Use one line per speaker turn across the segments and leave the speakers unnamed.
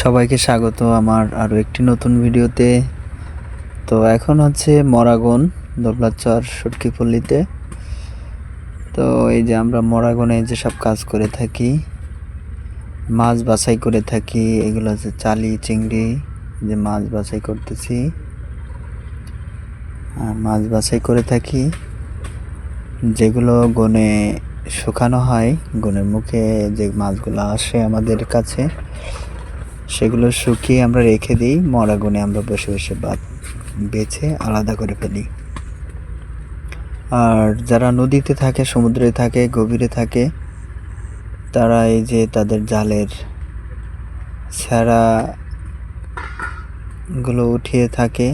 সবাইকে স্বাগত আমার আরও একটি নতুন ভিডিওতে। তো এখন হচ্ছে মরাগন, দোবলাচর, সুটকিপল্লিতে। তো এই যে আমরা মরাগনে যেসব কাজ করে থাকি, মাছ বাছাই করে থাকি, এগুলো হচ্ছে চালি, চিংড়ি যে মাছ বাছাই করতেছি। আর মাছ বাছাই করে থাকি, যেগুলো গনে শুকানো হয়, গনের মুখে যে মাছগুলো আসে আমাদের কাছে। সেগুলো শুকিয়ে আমরা রেখে দিই, মরা গুনে আমরা বসে বসে বাদ বেছে আলাদা করে ফেলি। আর যারা নদীতে থাকে, সমুদ্রে থাকে, গভীরে থাকে, তারা এই যে তাদের জালেরগুলো উঠিয়ে থাকে,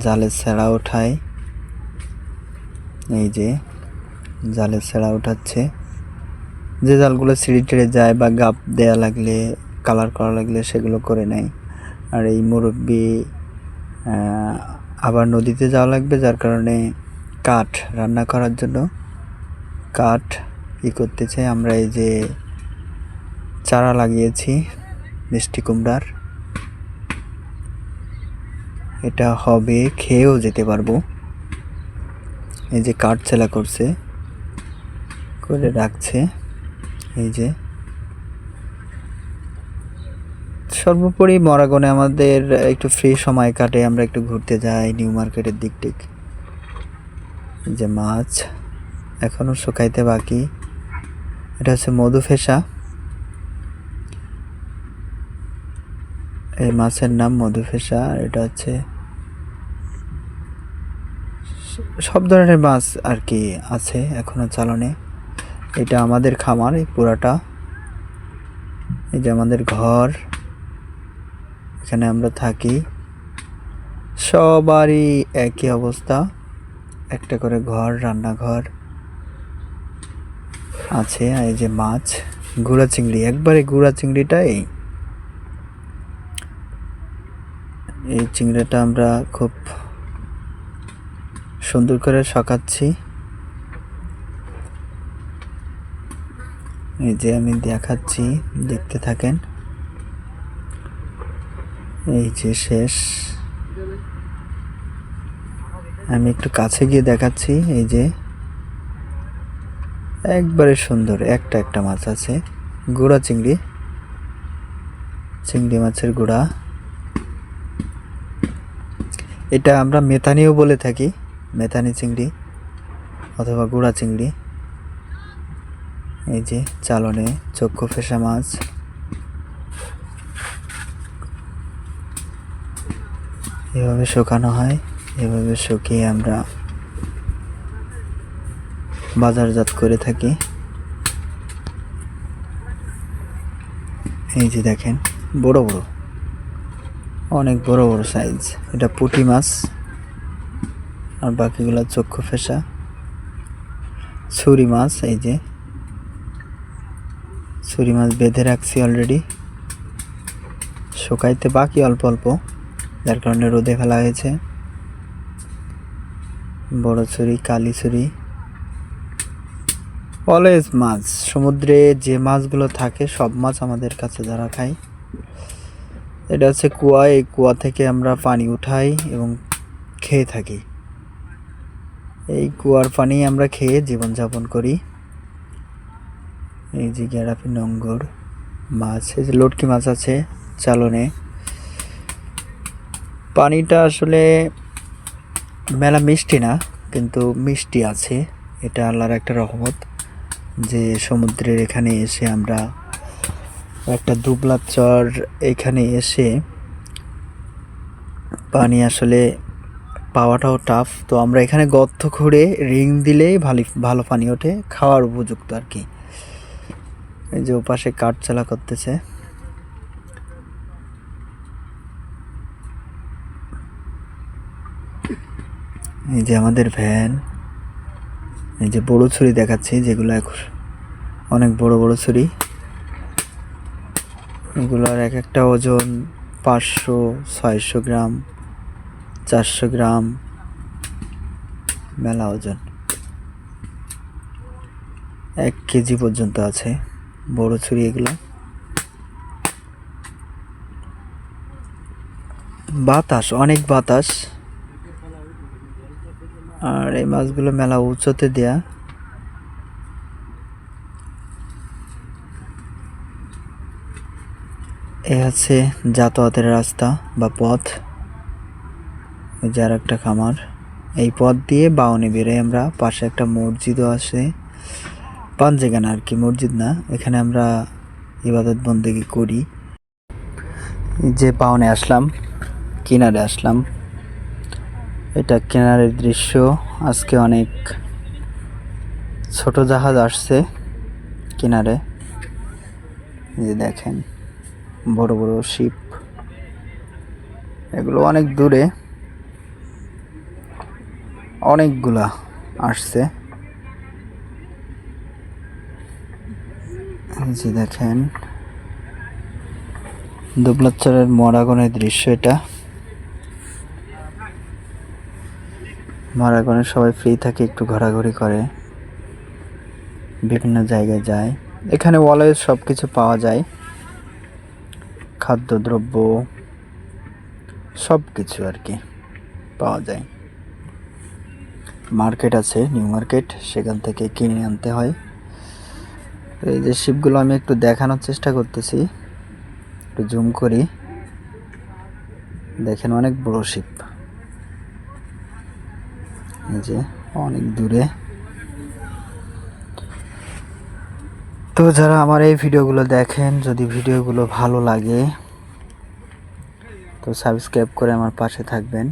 জালের স্যারা ওঠায় এই যে জালের সেরা উঠাচ্ছে। যে জালগুলো সিঁড়ি টেড়ে যায় বা গাপ দেয়া লাগলে কালার করা লাগলে সেগুলো করে নেয়। আর এই মুরব্বি আবার নদীতে যাওয়া লাগবে, যার কারণে কাঠ রান্না করার জন্য কাঠ ই করতেছে আমরা এই যে চারা লাগিয়েছি, মিষ্টি কুমড়ার। এটা হবে, খেয়েও যেতে পারব। এই যে কাঠ ছেলা করছে, করে রাখছে, এই যে সর্বোপরি মরাগনে আমাদের একটু ফ্রি সময় কাটে, আমরা একটু ঘুরতে যাই নিউ মার্কেটের দিক এই যে মাছ এখনও শুকাইতে বাকি। এটা হচ্ছে মধু ফেসা। এই মাছের নাম মধু ফেসা এটা হচ্ছে সব ধরনের মাছ আর কি আছে এখনও চালনে। এটা আমাদের খামার, এই পুরাটা। এই যে আমাদের ঘর। এখানে আমরা থাকি, সবারই একই অবস্থা। একটা করে ঘর, রান্নাঘর আছে এই যে মাছ, গুড়া চিংড়ি। একবারে গুড়া চিংড়িটা এই। এই চিংড়িটা আমরা খুব সুন্দর করে শকাচ্ছি। এই যে আমি দেখাচ্ছি, দেখতে থাকেন। এই যে শেষ। আমি একটু কাছে গিয়ে দেখাচ্ছি, এই যে। একবারে সুন্দর, একটা একটা মাছ আছে। গুড়া চিংড়ি। চিংড়ি মাছের গুঁড়া। এটা আমরা মেথানিও বলে থাকি, মেথানি চিংড়ি অথবা গুড়া চিংড়ি। এই যে, চালনে চক্ষু ফেসা মাছ। এভাবে শুকানো হয়, এভাবে শুকিয়ে আমরা বাজারজাত করে থাকি। এই যে দেখেন, বড় বড়, অনেক বড় বড় সাইজ এটা পুঁটি মাছ, আর বাকিগুলো চক্ষু ফেসা। ছুরি মাছ, এই যে। ছুরি মাছ বেঁধে রাখছি অলরেডি শুকাইতে বাকি অল্প অল্প। যার কারণে রোদে ফেলা হয়েছে। বড় ছুরি, কালি ছুরি। অলওয়েজ মাছ। সমুদ্রে যে মাছগুলো থাকে, সব মাছ আমাদের কাছে যারা খাই এটা হচ্ছে কুয়া। এই কুয়া থেকে আমরা পানি উঠাই এবং খেয়ে থাকি। এই কুয়ার পানি আমরা খেয়ে জীবনযাপন করি। এই যে গ্যারাপি নঙ্গর মাছ, এই যে লটকি মাছ আছে চালনে। পানিটা আসলে মেলা মিষ্টি না, কিন্তু মিষ্টি আছে। এটা আল্লাহর একটা রহমত যে সমুদ্রের এখানে এসে আমরা একটা দুবলার চর এখানে এসে পানি আসলে পাওয়াটাও টাফ তো আমরা এখানে গর্ত খুঁড়ে রিং দিলেই ভালো ভালো পানি ওঠে, খাওয়ার উপযুক্ত আর কি। এই যে ওপাশে কাঠ চালা করতেছে। এই যে আমাদের ভ্যান এই যে বড় ছুরি দেখাচ্ছি, যেগুলো এখন অনেক বড় বড় ছুরি। এগুলোর এক একটা ওজন পাঁচশো, ছয়শো গ্রাম, চারশো গ্রাম মেলা ওজন। এক কেজি পর্যন্ত আছে বড় ছুরি এগুলো। বাতাস, অনেক বাতাস। আর এই মাছগুলো মেলা উঁচুতে দেয়া। এ হচ্ছে যাতায়াতের রাস্তা বা পথ। ওই যে আর একটা খামার। এই পথ দিয়ে বাউনি বেরোয় আমরা। পাশে একটা মসজিদও আছে। পাঞ্জেগানা আর কি, মসজিদ না? এখানে আমরা ইবাদত বন্দেগি করি। যে বাউনে আসলাম, কিনারে আসলাম। এটা কিনারের দৃশ্য। আজকে অনেক ছোট জাহাজ আসছে কিনারে। যে দেখেন, বড় বড় শিপ। এগুলো অনেক দূরে। অনেকগুলা আসছে। যে দেখেন দুবলাচরের মরাগনের দৃশ্য এটা। মরাগনে সবাই ফ্রি থাকে, একটু ঘোরাঘুরি করে। বিভিন্ন জায়গায় যায়। এখানে অলওয়েজ সব কিছু পাওয়া যায়। খাদ্যদ্রব্য সব কিছু আর কি পাওয়া যায়। মার্কেট আছে, নিউ মার্কেট, সেখান থেকে কিনে আনতে হয়। এই যে শিপগুলো আমি একটু দেখানোর চেষ্টা করতেছি। একটু জুম করি। দেখেন অনেক বড় শিপ যে, অনেক দূরে। তো যারা আমার এই ভিডিওগুলো দেখেন, যদি ভিডিওগুলো ভালো লাগে, তো সাবস্ক্রাইব করে আমার পাশে থাকবেন।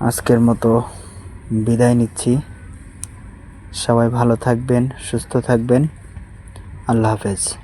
আজকের মতো বিদায় নিচ্ছি। সবাই ভালো থাকবেন, সুস্থ থাকবেন। আল্লাহ হাফেজ।